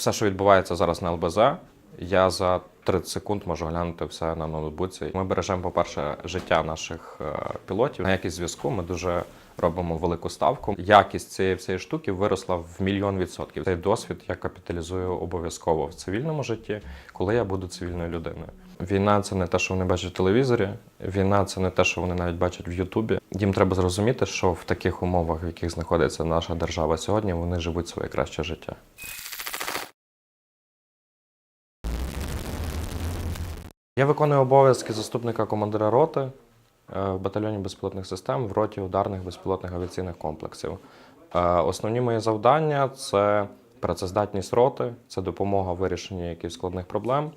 Все, що відбувається зараз на ЛБЗ, я за 30 секунд можу глянути все на ноутбуці. Ми бережемо, по-перше, життя наших е, пілотів. На якість зв'язку ми дуже робимо велику ставку. Якість цієї всієї штуки виросла в мільйон відсотків. Цей досвід я капіталізую обов'язково в цивільному житті, коли я буду цивільною людиною. Війна це не те, що вони бачать в телевізорі. Війна це не те, що вони навіть бачать в Ютубі. Їм треба зрозуміти, що в таких умовах, в яких знаходиться наша держава сьогодні, вони живуть своє краще життя. Я виконую обов'язки заступника командира роти е, в батальйоні безпілотних систем в роті ударних безпілотних авіаційних комплексів. Е, Основні мої завдання це працездатність роти, це допомога в вирішенні якихось складних проблем.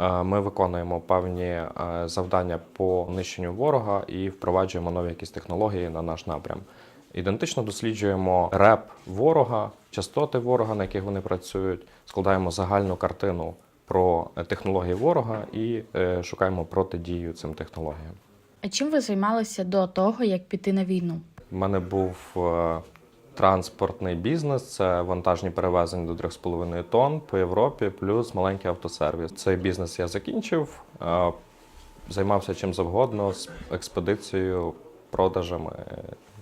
Е, Ми виконуємо певні завдання по нищенню ворога і впроваджуємо нові якісь технології на наш напрям. Ідентично досліджуємо реп ворога, частоти ворога, на яких вони працюють, складаємо загальну картину про е, технології ворога і е, шукаємо протидію цим технологіям. А чим ви займалися до того, як піти на війну? У мене був е, транспортний бізнес, це вантажні перевезення до 3,5 тонн по Європі, плюс маленький автосервіс. Цей бізнес я закінчив, займався чим завгодно з експедицією, продажами,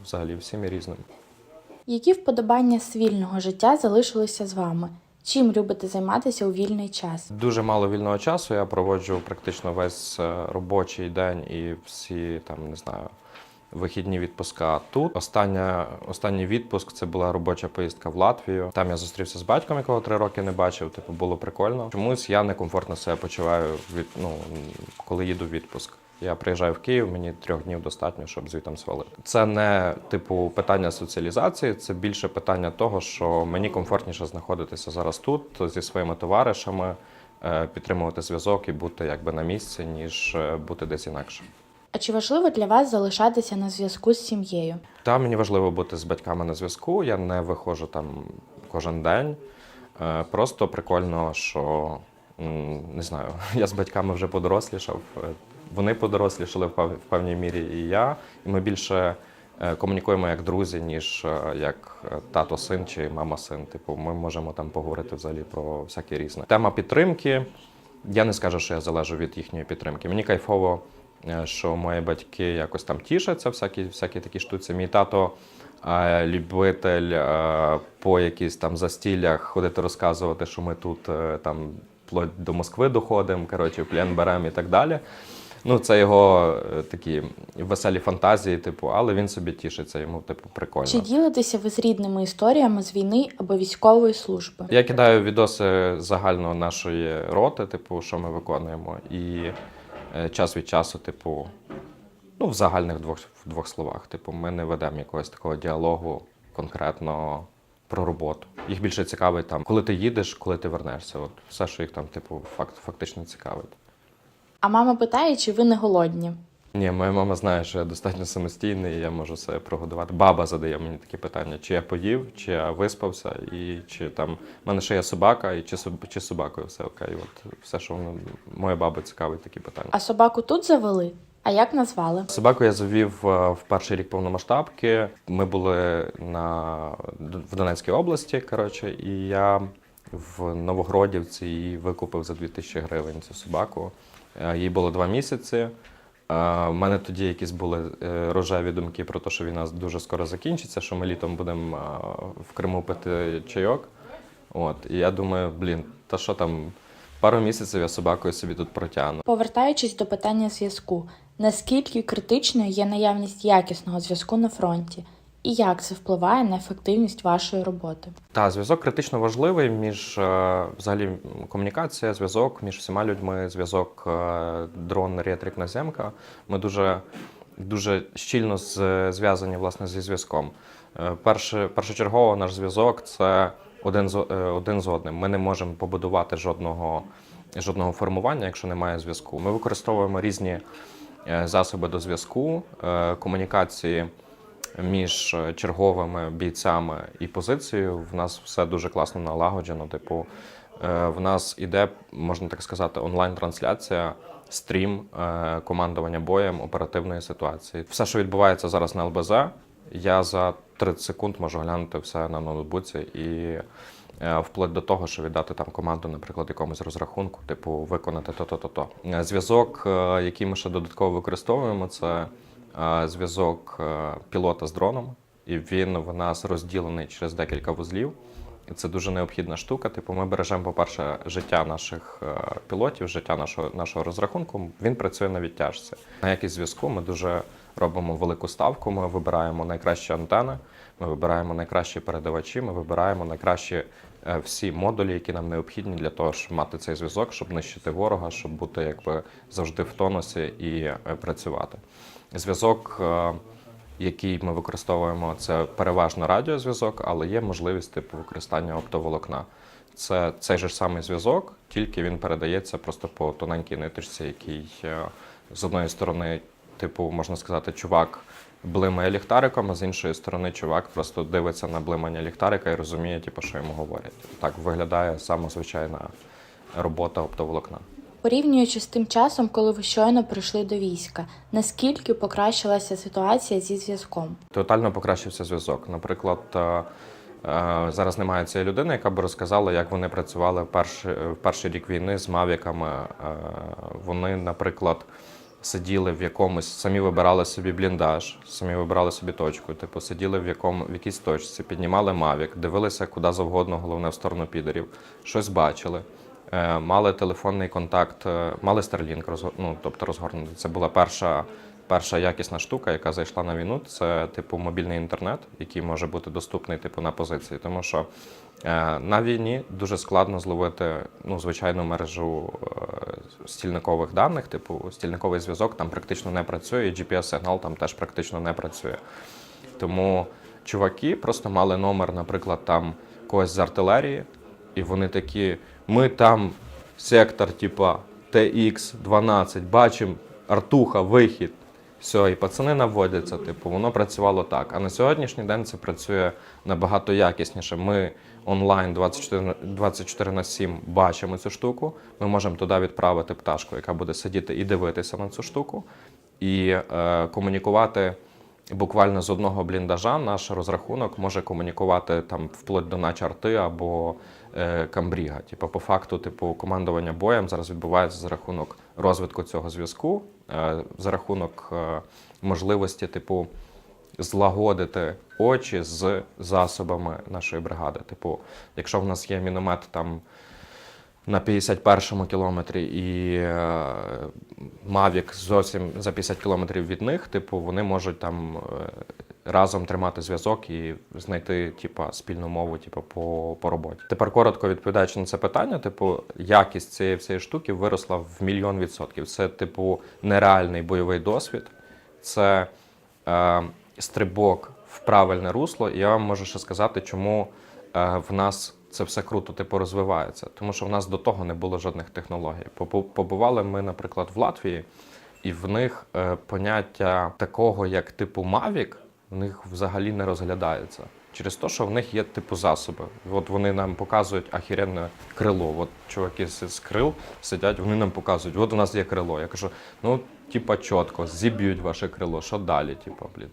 взагалі всім і різним. Які вподобання з вільного життя залишилися з вами? Чим любите займатися у вільний час? Дуже мало вільного часу. Я проводжу практично весь е, робочий день і всі там не знаю. Вихідні відпуска тут. Остання, останній відпуск це була робоча поїздка в Латвію. Там я зустрівся з батьком, якого три роки не бачив. Типу, було прикольно. Чомусь я некомфортно себе почуваю від ну коли їду в відпуск. Я приїжджаю в Київ, мені трьох днів достатньо, щоб звітом свалити. Це не типу питання соціалізації, це більше питання того, що мені комфортніше знаходитися зараз тут зі своїми товаришами, е, підтримувати зв'язок і бути якби на місці, ніж е, бути десь інакше. А чи важливо для вас залишатися на зв'язку з сім'єю? Та мені важливо бути з батьками на зв'язку. Я не виходжу там кожен день. Е, Просто прикольно, що не знаю, я з батьками вже подорослішав. Вони подорослішали в пев- в певній мірі і я. І ми більше е, комунікуємо як друзі, ніж е, як е, тато-син чи мама-син. Типу, ми можемо там поговорити взагалі про всяке різне. Тема підтримки. Я не скажу, що я залежу від їхньої підтримки. Мені кайфово, що мої батьки якось там тішаться, всякі, всякі такі штуці. Мій тато любитель по якісь там застіллях ходити розказувати, що ми тут там вплоть до Москви доходимо, коротше, плен беремо і так далі. Ну, це його е, такі веселі фантазії, типу, але він собі тішиться, йому, типу, прикольно. Чи ділитеся ви з рідними історіями з війни або військової служби? Я кидаю відоси загально нашої роти, типу, що ми виконуємо, і е, час від часу, типу, ну, в загальних двох, в двох словах. Типу, ми не ведемо якогось такого діалогу конкретно про роботу. Їх більше цікавить там, коли ти їдеш, коли ти вернешся. От все, що їх там, типу, факт, фактично цікавить. А мама питає, чи ви не голодні? Ні, моя мама знає, що я достатньо самостійний, і я можу себе прогодувати. Баба задає мені такі питання: чи я поїв, чи я виспався, і чи там в мене ще є собака, і чи, чи з собакою все окей. От все, що воно моя баба цікавить, такі питання. А собаку тут завели? А як назвали? Собаку я завів е, в перший рік повномасштабки. Ми були на в Донецькій області, коротше, і я в Новогродівці її викупив за 2000 гривень цю собаку. Е, Їй було два місяці. У мене тоді якісь були е, рожеві думки про те, що війна дуже скоро закінчиться, що ми літом будемо е, в Криму пити чайок. От, і я думаю, блін, та що там, пару місяців я собакою собі тут протягну. Повертаючись до питання зв'язку, наскільки критичною є наявність якісного зв'язку на фронті, і як це впливає на ефективність вашої роботи? Та зв'язок критично важливий між е, взагалі комунікація, зв'язок між всіма людьми, зв'язок е, дрон, ретрик, наземка. Ми дуже, дуже щільно зв'язані власне зі зв'язком. Е, Перше, першочергово наш зв'язок це один з, один з одним. Ми не можемо побудувати жодного, жодного формування, якщо немає зв'язку. Ми використовуємо різні засоби до зв'язку, комунікації між е, черговими бійцями і позицією. В нас все дуже класно налагоджено. Типу, е, в нас іде, можна так сказати, онлайн-трансляція, стрім е, командування боєм оперативної ситуації. Все, що відбувається зараз на ЛБЗ, я за 30 секунд можу глянути все на ноутбуці і вплоть до того, що віддати там команду, наприклад, якомусь розрахунку, типу виконати то-то, то-то. Е, Зв'язок, який ми ще додатково використовуємо, це зв'язок е, пілота з дроном, і він в нас розділений через декілька вузлів. І це дуже необхідна штука. Типу, ми бережемо, по-перше, життя наших е, пілотів, життя нашого, нашого розрахунку. Він працює на відтяжці. На якість зв'язку ми дуже робимо велику ставку. Ми вибираємо найкращі антени, ми вибираємо найкращі передавачі, ми вибираємо найкращі е, всі модулі, які нам необхідні для того, щоб мати цей зв'язок, щоб нищити ворога, щоб бути якби завжди в тонусі і е, працювати. Зв'язок. е, який ми використовуємо, це переважно радіозв'язок, але є можливість типу використання оптоволокна. Це цей же самий зв'язок, тільки він передається просто по тоненькій ниточці, який з одної сторони, типу, можна сказати, чувак блимає ліхтариком, а з іншої сторони, чувак просто дивиться на блимання ліхтарика і розуміє, типу, що йому говорять. Так виглядає саме звичайна робота оптоволокна. Порівнюючи з тим часом, коли ви щойно прийшли до війська, наскільки покращилася ситуація зі зв'язком? Тотально покращився зв'язок. Наприклад, е, е, зараз немає цієї людини, яка б розказала, як вони працювали в перший, в перший рік війни з мавіками. Е, Вони, наприклад, сиділи в якомусь, самі вибирали собі бліндаж, самі вибирали собі точку. Типу, сиділи в якому в якійсь точці, піднімали мавік, дивилися куди завгодно, головне в сторону підерів, щось бачили. Е, Мали телефонний контакт, е, мали Starlink, ну, тобто розгорнути. Це була перша, перша якісна штука, яка зайшла на війну. Це типу мобільний інтернет, який може бути доступний типу на позиції. Тому що е, на війні дуже складно зловити ну, звичайну мережу е, стільникових даних, типу стільниковий зв'язок там практично не працює, і GPS-сигнал там теж практично не працює. Тому чуваки просто мали номер, наприклад, там когось з артилерії, і вони такі: ми там сектор, типа TX-12, бачимо Артуха, вихід. Все, і пацани наводяться, типу, воно працювало так. А на сьогоднішній день це працює набагато якісніше. Ми онлайн 24, 24 на 7 бачимо цю штуку. Ми можемо туди відправити пташку, яка буде сидіти і дивитися на цю штуку, і е, комунікувати буквально з одного бліндажа. Наш розрахунок може комунікувати там вплоть до начарти або камбріга. Типу, по факту, типу, командування боєм зараз відбувається за рахунок розвитку цього зв'язку, е, за рахунок е, можливості, типу, злагодити очі з засобами нашої бригади. Типу, якщо в нас є міномет там на 51-му кілометрі і е, Мавік зовсім за 50 кілометрів від них, типу, вони можуть там е, разом тримати зв'язок і знайти типу, спільну мову типу, по, по роботі. Тепер коротко відповідаючи на це питання, типу, якість цієї всієї штуки виросла в мільйон відсотків. Це, типу, нереальний бойовий досвід. Це е, стрибок в правильне русло. І я вам можу ще сказати, чому е, в нас це все круто типу, розвивається. Тому що в нас до того не було жодних технологій. Побували ми, наприклад, в Латвії, і в них е, поняття такого, як типу Mavic, в них взагалі не розглядається. Через те, що в них є типу засоби. От вони нам показують ахіренне крило. От чуваки з, крил сидять, вони нам показують, от у нас є крило. Я кажу, ну, типа, чітко, зіб'ють ваше крило, що далі? Типу, блін.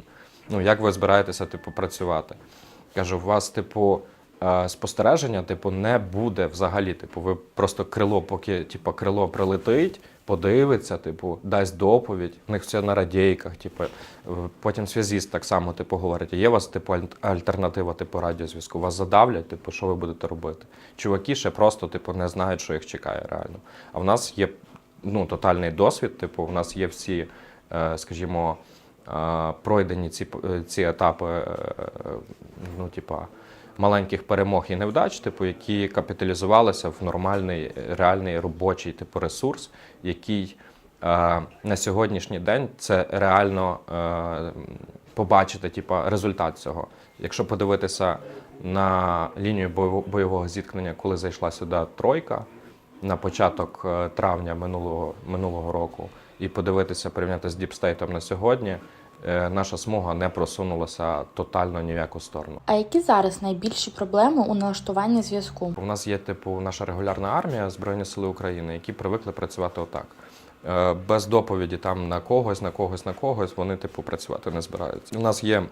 Ну, як ви збираєтеся, типу, працювати? Кажу, у вас, типу, спостереження, типу, не буде взагалі. Типу, ви просто крило, поки типу, крило прилетить, подивиться, типу, дасть доповідь. У них все на радійках. Типу, Е, потім зв'язіст так само, типу, говорить, є у вас типу альтернатива типу радіозв'язку? Вас задавлять, типу, що ви будете робити? Чуваки ще просто типу, не знають, що їх чекає реально. А в нас є ну, тотальний досвід, типу, в нас є всі, е, скажімо, е, пройдені ці, ці етапи, е, ну, типа, маленьких перемог і невдач, типу, які капіталізувалися в нормальний, реальний робочий типу, ресурс, який е, на сьогоднішній день це реально е, побачити типу, результат цього. Якщо подивитися на лінію бойово- бойового зіткнення, коли зайшла сюди тройка на початок е, травня минулого, минулого року, і подивитися, порівняти з діпстейтом на сьогодні, наша смуга не просунулася тотально ні в яку сторону. А які зараз найбільші проблеми у налаштуванні зв'язку? У нас є типу наша регулярна армія Збройні Сили України, які привикли працювати отак. Е, Без доповіді там на когось, на когось, на когось, вони типу працювати не збираються. У нас є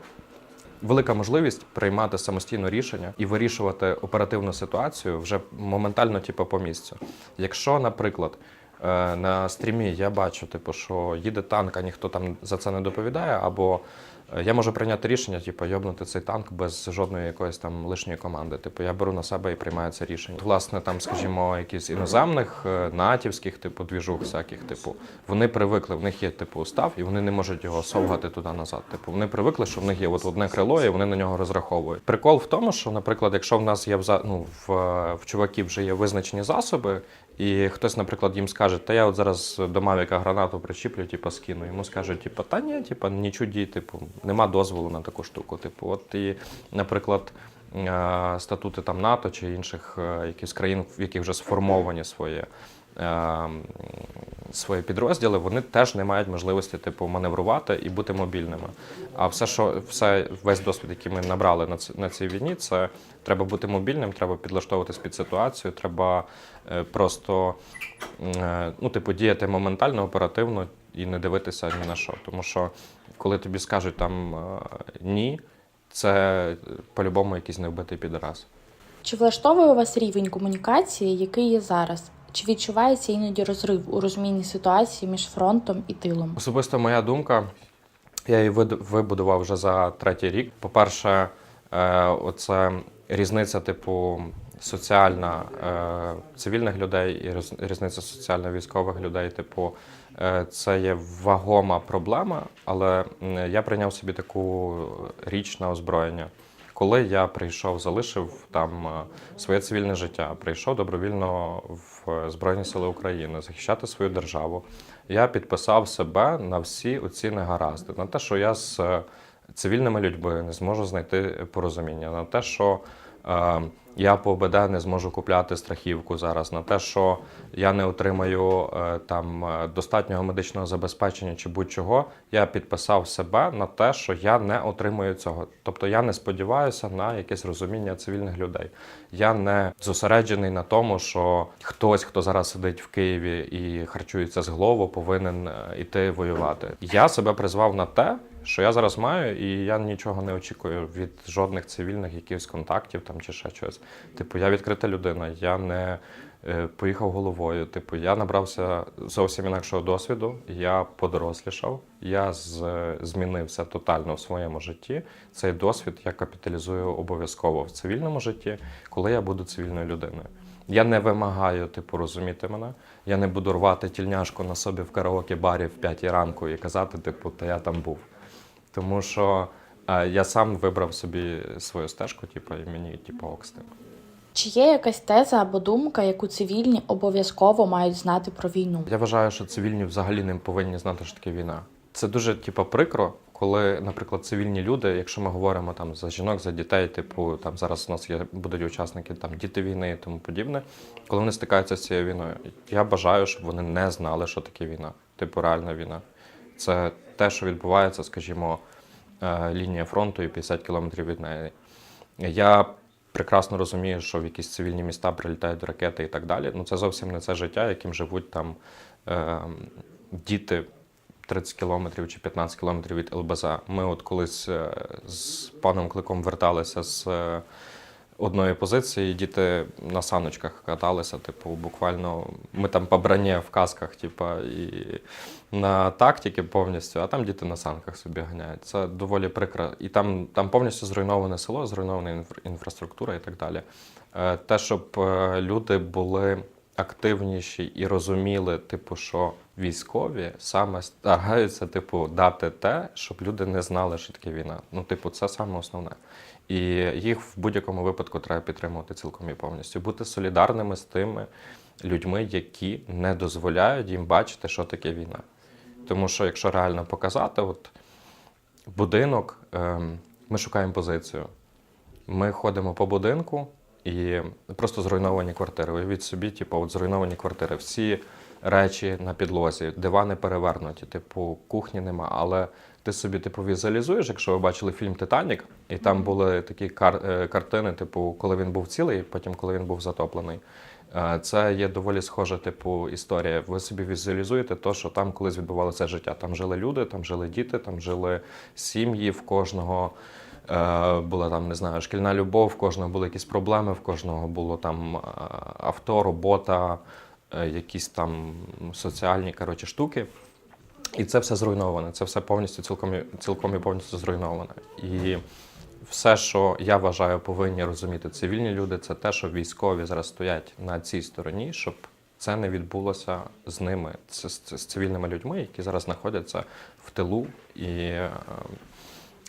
велика можливість приймати самостійно рішення і вирішувати оперативну ситуацію вже моментально, типу, по місцю. Якщо, наприклад, е, на стрімі я бачу, типу, що їде танк, а ніхто там за це не доповідає, або е, я можу прийняти рішення, типу, йобнути цей танк без жодної якоїсь там лишньої команди. Типу, я беру на себе і приймаю це рішення. Власне, там, скажімо, якісь іноземних, е, натівських, типу, двіжух всяких, типу, вони привикли, в них є типу устав, і вони не можуть його совгати туди назад. Типу, вони привикли, що в них є от одне крило, і вони на нього розраховують. Прикол в тому, що, наприклад, якщо в нас є ну, в, в чуваків вже є визначені засоби, і хтось, наприклад, їм скаже, та я от зараз до Мавіка гранату причіплю, типу, скину. Йому скажуть, типу, та ні, типу, нічого дій, типу, нема дозволу на таку штуку. Типу, от і, наприклад, е, статути там НАТО чи інших е, якихось країн, в яких вже сформовані свої. Е, Свої підрозділи, вони теж не мають можливості типу маневрувати і бути мобільними. А все, що все, весь досвід, який ми набрали на ці- на цій війні, це треба бути мобільним, треба підлаштовуватись під ситуацію, треба е, просто е, ну, типу, діяти моментально, оперативно і не дивитися ні на що. Тому що коли тобі скажуть там е, ні, це по-любому якийсь невбитий підраз. Чи влаштовує у вас рівень комунікації, який є зараз? Чи відчувається іноді розрив у розумінні ситуації між фронтом і тилом? Особисто моя думка, я її вибудував вже за третій рік. По-перше, е, оце різниця, типу, соціальна е, цивільних людей і різниця соціальна військових людей. Типу, е, це є вагома проблема, але я прийняв собі таку річ на озброєння. Коли я прийшов, залишив там е, своє цивільне життя, прийшов добровільно в Збройні Сили України захищати свою державу, я підписав себе на всі оці негаразди, на те, що я з е, цивільними людьми не зможу знайти порозуміння, на те, що е, я по ОБД не зможу купляти страхівку зараз, на те, що я не отримаю е, там е, достатнього медичного забезпечення чи будь-чого, я підписав себе на те, що я не отримую цього. Тобто я не сподіваюся на якесь розуміння цивільних людей. Я не зосереджений на тому, що хтось, хто зараз сидить в Києві і харчується з голову, повинен е, іти воювати. Я себе призвав на те, що я зараз маю, і я нічого не очікую від жодних цивільних якихось контактів там чи ще щось. Типу, я відкрита людина, я не е, поїхав головою. Типу, я набрався зовсім інакшого досвіду, я подорослішав, я з, змінився тотально в своєму житті. Цей досвід я капіталізую обов'язково в цивільному житті, коли я буду цивільною людиною. Я не вимагаю, типу, розуміти мене. Я не буду рвати тільняшку на собі в караоке барі в п'ятій ранку і казати, типу, та я там був. Тому що е, я сам вибрав собі свою стежку, типу, і мені, типу, ок з тим. Чи є якась теза або думка, яку цивільні обов'язково мають знати про війну? Я вважаю, що цивільні взагалі не повинні знати, що таке війна. Це дуже типу, прикро, коли, наприклад, цивільні люди, якщо ми говоримо там за жінок, за дітей, типу там зараз у нас є будуть учасники там діти війни і тому подібне, коли вони стикаються з цією війною, я бажаю, щоб вони не знали, що таке війна, типу реальна війна. Це те, що відбувається, скажімо, е, лінія фронту і 50 кілометрів від неї. Я прекрасно розумію, що в якісь цивільні міста прилітають ракети і так далі. Ну це зовсім не це життя, яким живуть там е, діти 30 кілометрів чи 15 кілометрів від ЛБЗ. Ми от колись е, з паном Кликом верталися з е, одної позиції, діти на саночках каталися, типу, буквально ми там по броні в касках, типу, і на тактики повністю, а там діти на санках собі ганяють. Це доволі прикро. І там, там повністю зруйноване село, зруйнована інфра- інфраструктура і так далі. Е, Те, щоб е, люди були активніші і розуміли, типу, що військові саме стараються, типу, дати те, щоб люди не знали, що таке війна. Ну, типу, це саме основне. І їх в будь-якому випадку треба підтримувати цілком і повністю, бути солідарними з тими людьми, які не дозволяють їм бачити, що таке війна. Тому що, якщо реально показати, от будинок, ем, ми шукаємо позицію. Ми ходимо по будинку і просто зруйновані квартири. Уявіть собі, типу, от зруйновані квартири. Всі речі на підлозі, дивани перевернуті, типу, кухні нема. Але ти собі типу візуалізуєш, якщо ви бачили фільм Титанік, і там були такі кар- е, картини, типу, коли він був цілий, потім коли він був затоплений. Е, Це є доволі схожа типу історія. Ви собі візуалізуєте те, що там колись відбувалося життя. Там жили люди, там жили діти, там жили сім'ї в кожного Е, була там, не знаю, шкільна любов, в кожного були якісь проблеми, в кожного було там авто, робота, якісь там соціальні коротше, штуки. І це все зруйноване. Це все повністю цілком, цілком і повністю зруйноване. І все, що я вважаю, повинні розуміти цивільні люди, це те, що військові зараз стоять на цій стороні, щоб це не відбулося з ними, з, з, з цивільними людьми, які зараз знаходяться в тилу і е,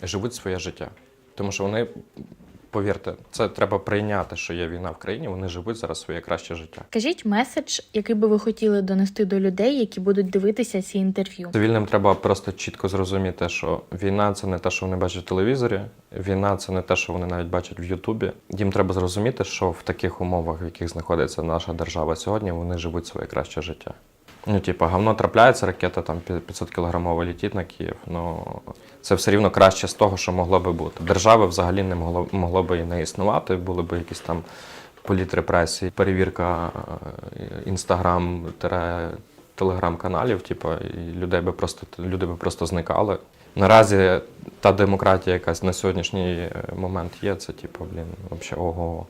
живуть своє життя. Тому що вони, повірте, це треба прийняти, що є війна в країні. Вони живуть зараз своє краще життя. Кажіть меседж, який би ви хотіли донести до людей, які будуть дивитися ці інтерв'ю. Цивільним треба просто чітко зрозуміти, що війна це не те, що вони бачать в телевізорі, війна це не те, що вони навіть бачать в Ютубі. Їм треба зрозуміти, що в таких умовах, в яких знаходиться наша держава сьогодні, вони живуть своє краще життя. Ну, типу, говно трапляється, ракета там 500 кілограмова летить на Київ. Ну це все рівно краще з того, що могло би бути. Держави взагалі не могло, могло би і не існувати, були б якісь там політрепресії, перевірка інстаграм телеграм-каналів, типу, людей би просто люди би просто зникали. Наразі та демократія, якась на сьогоднішній е, момент є, це типу, блін, взагалі ого.